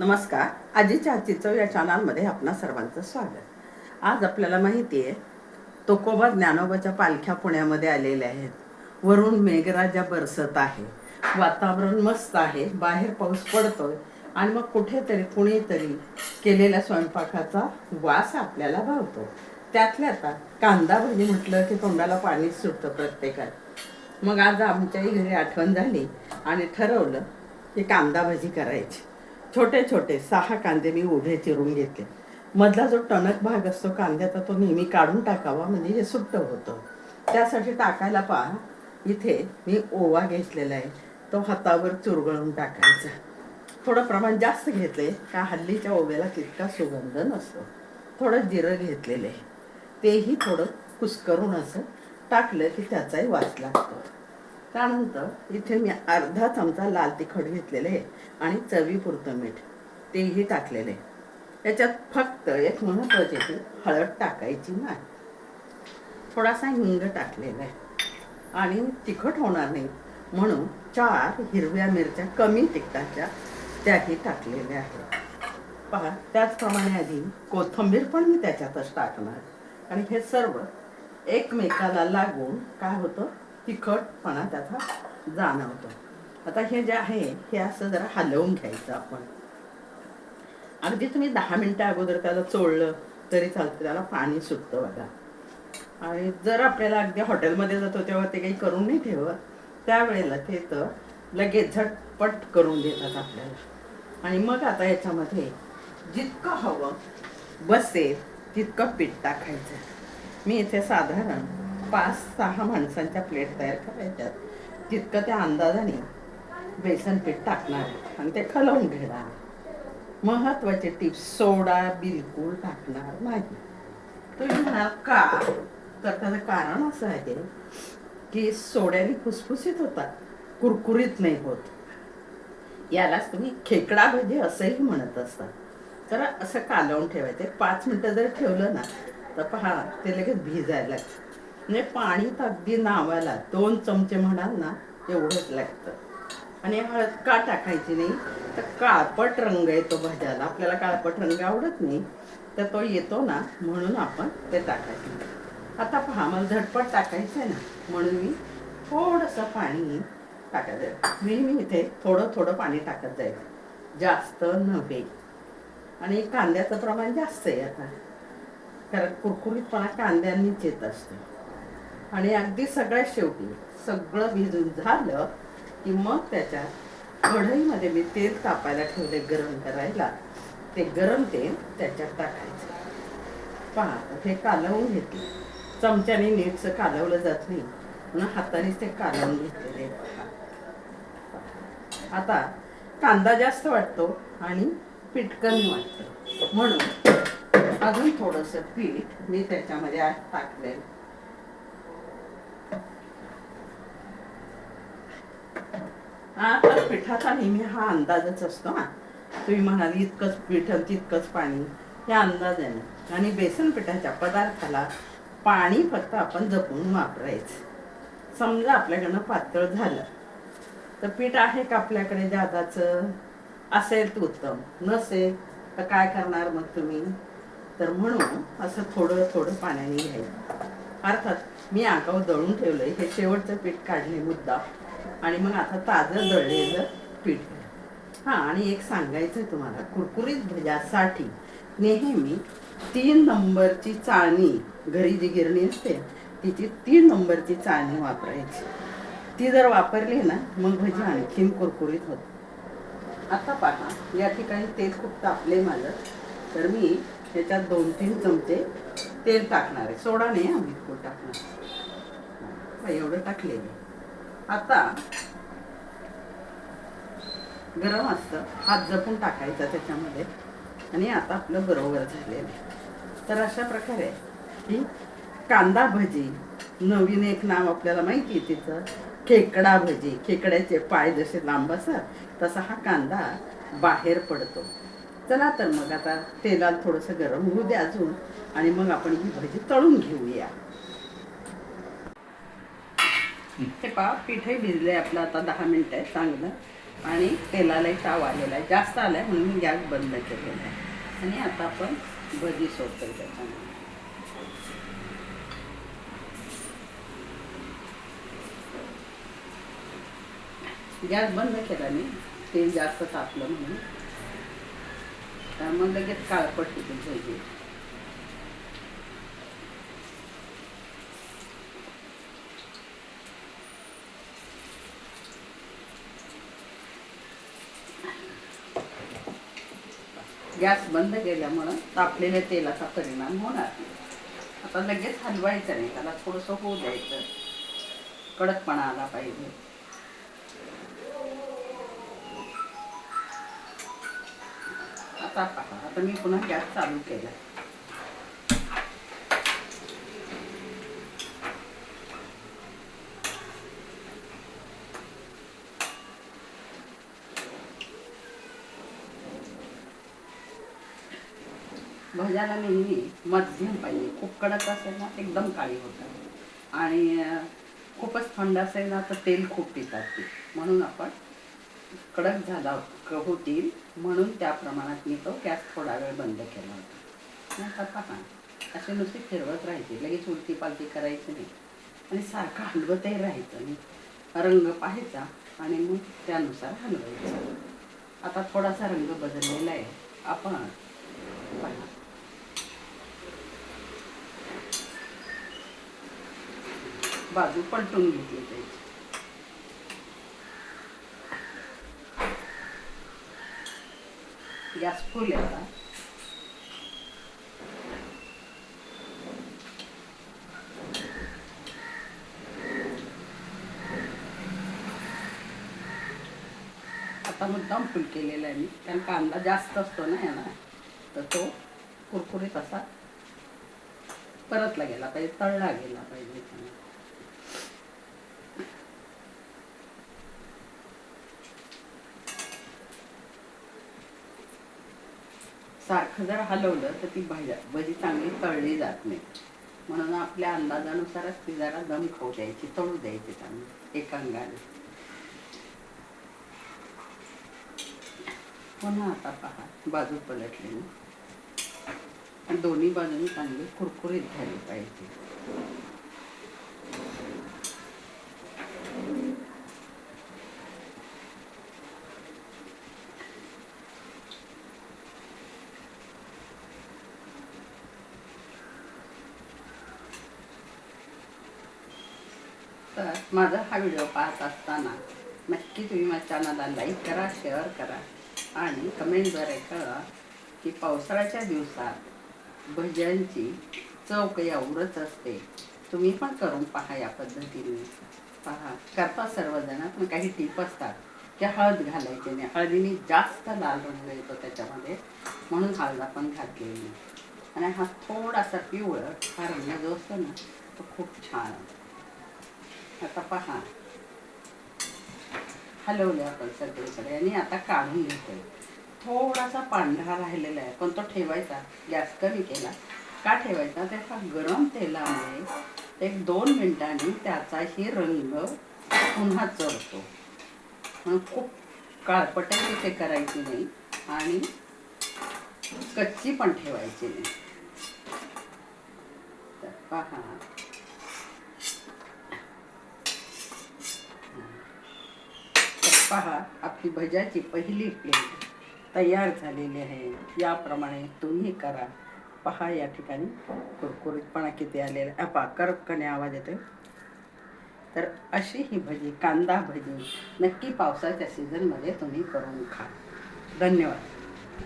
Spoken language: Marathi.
नमस्कार. आजीच्या आजची चव या चॅनलमध्ये आपणा सर्वांचं स्वागत. आज आपल्याला माहिती आहे तोकोबा ज्ञानोबाच्या पालख्या पुण्यामध्ये आलेल्या आहेत. वरून मेघराजा बरसत आहे. वातावरण मस्त आहे. बाहेर पाऊस पडतोय. आणि मग कुठेतरी कुणीतरी केलेल्या स्वयंपाकाचा वास आपल्याला भावतो. त्यातल्या आता कांदा भजी म्हटलं की तोंडाला पाणी सुटतं प्रत्येकात. मग आज आमच्याही घरी आठवण झाली आणि ठरवलं की कांदा भजी करायची. छोटे छोटे सहा कांदे मी उभे चिरून घेतले. मधला जो टणक भाग असतो कांद्याचा तो नेहमी काढून टाकावा म्हणजे हे सुट्ट होतं. त्यासाठी टाकायला पहा. इथे मी ओवा घेतलेला आहे. तो हातावर चुरगळून टाकायचा. थोडं प्रमाण जास्त घेतले का हल्लीच्या ओव्याला तितका सुगंध नसतो. थोडं जिरं घेतलेलं आहे. तेही थोडं कुस्करून असं टाकलं की त्याचाही वास लागतो. काय होतं इथे मी अर्धा चमचा लाल तिखट घेतलेले आहे आणि चवीपुरतं मीठ. तेही टाकलेले आहे. याच्यात फक्त एक महत्त्वाची हळद टाकायची नाही. थोडासा हिंग टाकलेला आहे. आणि तिखट होणार नाही. म्हणून चार हिरव्या मिरच्या कमी तिखटाच्या त्याही टाकलेल्या आहेत. पहा त्याचप्रमाणे आधी कोथिंबीर पण मी त्याच्यातच टाकणार. आणि हे सर्व एकमेकाला लागून काय होतं? तिखटपणा त्याचा जाणवतो. आता हे जे आहे हे असं जरा हलवून घ्यायचं आपण. अगदी तुम्ही दहा मिनटं अगोदर त्याला चोळलं तरी चालतं त्याला पाणी सुटतं बघा. आणि जर आपल्याला अगदी हॉटेलमध्ये जातो तेव्हा ते काही करून नाही ठेवत त्यावेळेला ते तर लगेच झटपट करून देतात आपल्याला. आणि मग आता याच्यामध्ये जितकं हवं बसेल तितकं पीठ टाकायचं. मी इथे साधारण पाच सहा माणसांच्या प्लेट तयार करायच्यात. तितकं त्या अंदाजाने बेसन पीठ टाकणार आणि ते खलवून घेणार. महत्त्वाचे टिप्स सोडा बिलकुल टाकणार नाही. तुम्ही म्हणाल का? तर त्याचं कारण असं आहे की सोड्याने फुसफुसीत होतात. कुरकुरीत नाही होत. यालाच तुम्ही खेकडा भजी असंही म्हणत असतात. तर असं कालवून ठेवायचं. पाच मिनटं जर ठेवलं ना तर पहा ते लगेच भिजायला लागतं. म्हणजे पाणी तर अगदी नावाला दोन चमचे म्हणाल ना एवढंच लागतं. आणि हळद का टाकायची नाही? तर काळपट रंग येतो भाज्याला. आपल्याला काळपट रंग आवडत नाही तर तो येतो ना म्हणून आपण ते टाकायचं. आता पहा मला झटपट टाकायचं आहे ना म्हणून मी थोडंसं पाणी टाकायचं मी मी इथे थोडं थोडं पाणी टाकत जाईल. जास्त नव्हे. आणि कांद्याचं प्रमाण जास्त आहे आता. कारण कुरकुरीतपणा कांद्यांनीच येत असतो. आणि अगदी सगळ्यात शेवटी सगळं भिजून झालं की मग त्याच्यात कढईमध्ये मी तेल तापायला ठेवले गरम करायला. ते गरम तेल त्याच्यात टाकायचं. पहा हे कालवून घेतले. चमच्याने नीटचं कालवलं जात नाही. म्हणून हातानेच ते कालवून घेतलेले आता कांदा जास्त वाटतो आणि पीठ कमी वाटतं. म्हणून अजून थोडंसं पीठ मी त्याच्यामध्ये आज हा पिठाचा नेहमी हा अंदाजच असतो ना. तुम्ही म्हणाल इतकंच पीठ आणि तितकंच पाणी. हे अंदाजाने आणि बेसन पिठाच्या पदार्थाला पाणी फक्त आपण जपून वापरायचं. समजा आपल्याकडनं पातळ झालं तर पीठ आहे का आपल्याकडे जादाचं? असेल तर उत्तम. नसेल तर काय करणार मग तुम्ही? तर म्हणून असं थोडं थोडं पाण्याने घ्यायचं. अर्थात मी आगाऊ दळून ठेवलंय. हे शेवटचं पीठ काढले मुद्दा आणि मग आता ताजं दळलेलं पीठ. हां आणि एक सांगायचं आहे तुम्हाला कुरकुरीत भज्यासाठी नेहमी तीन नंबरची चाळणी घरी जी गिरणी असते तिची तीन नंबरची चाळणी वापरायची. ती जर वापरली ना मग भजी आणखीन कुरकुरीत होत. आता पहा या ठिकाणी तेल खूप तापले माझं तर मी त्याच्यात दोन तीन चमचे तेल टाकणार आहे. सोडा नाही आम्ही टाकणार. एवढं टाकले मी. आता गरम असतं. हात जपून टाकायचा त्याच्यामध्ये. आणि आता आपलं बरोबर झालेलं आहे. तर अशा प्रकारे ही कांदा भजी नवीन एक नाव आपल्याला माहिती आहे तिचं. खेकडा भजी. खेकड्याचे पाय जसे लांब असतात तसा हा कांदा बाहेर पडतो. चला तर मग आता तेलात थोडंसं गरम होऊ द्या अजून. आणि मग आपण ही भजी तळून घेऊया. हे पहा पीठही भिजलंय आपलं आता दहा मिनिटं आहे चांगलं. आणि तेलालाही ताव आलेला आहे. जास्त आला आहे म्हणून मी गॅस बंद केलेला आहे. आणि आता आपण भजी सोडतो त्याच्यामध्ये. गॅस बंद केला मी. तेल जास्त तापलं म्हणून. त्यामुळे लगेच काळपट होती भजी. गॅस बंद केल्यामुळं तापलेल्या तेलाचा परिणाम होणार नाही. आता लगेच हलवायचं नाही त्याला थोडंसं होऊ द्यायचं. कडकपणा आला पाहिजे. आता पहा आता मी पुन्हा गॅस चालू केला. भज्याला नेहमी मध्यम पाहिजे. खूप कडक असेल ना एकदम काळी होतात आणि खूपच थंड असेल ना तर तेल खूप पितात ते. म्हणून आपण कडक झाला होतील म्हणून त्या प्रमाणात मी तो गॅस थोडा वेळ बंद केला होता. आणि आता पहा. असे नुसते फिरवत राहायचे. लगेच उलटी पालटी करायची नाही. आणि सारखं हलवतही राहायचं नाही. रंग पाहायचा आणि मग त्यानुसार हलवायचं. आता थोडासा रंग बदललेला आहे. आपण पहा. बाजू पलटून घेतली त्याची. गॅस फुल आता. आता मुद्दाम फुल केलेला आहे मी. कारण कांदा जास्त असतो ना याला तर तो कुरकुरीत असा परतला गेला पाहिजे तळला गेला पाहिजे. सारखं जर हलवलं तर ती भाज्या भजी चांगली तळली जात नाही. म्हणून आपल्या अंदाजानुसारच ती जरा दम खाऊ द्यायची तळू द्यायची चांगली एकांगाने पुन्हा आता पहा बाजू पलटली ना. दोन्ही बाजूनी चांगली कुरकुरीत झाली पाहिजे. तर माझा हा व्हिडिओ पाहत असताना नक्की तुम्ही माझ्या चॅनलला लाईक करा शेअर करा आणि कमेंटद्वारे कळवा की पावसाळ्याच्या दिवसात भज्यांची चव काही असते. तुम्ही पण करून पहा या पद्धतीने. पहा. करता सर्वजण पण काही टीप असतात की हळद घालायची नाही. हळदीने जास्त लाल रंग येतो त्याच्यामध्ये. म्हणून हळद आपण घातलेली आणि हा थोडासा पिवळ हा रंग जो असतो ना तो खूप छान आता पहा. हलवले आपण सगळीकडे आणि आता काढून घेतोय थोडासा पांढरा राहिलेला आहे पण तो ठेवायचा. गॅस कमी केला. का ठेवायचा? त्याचा गरम तेलामुळे एक दोन मिनिटांनी त्याचाही रंग पुन्हा चढतो. म्हणून खूप काळपटही तिथे करायची नाही आणि कच्ची पण ठेवायची नाही. पहा तर पहा आपली भज्याची पहिली प्लेट तयार झालेली आहे. याप्रमाणे तुम्ही करा. पहा या ठिकाणी कुरकुरीतपणा किती आलेला आहे. पहा करपकणे आवाज येतोय. तर अशी ही भजी कांदा भजी नक्की पावसाच्या सीझनमध्ये तुम्ही करून खा. धन्यवाद.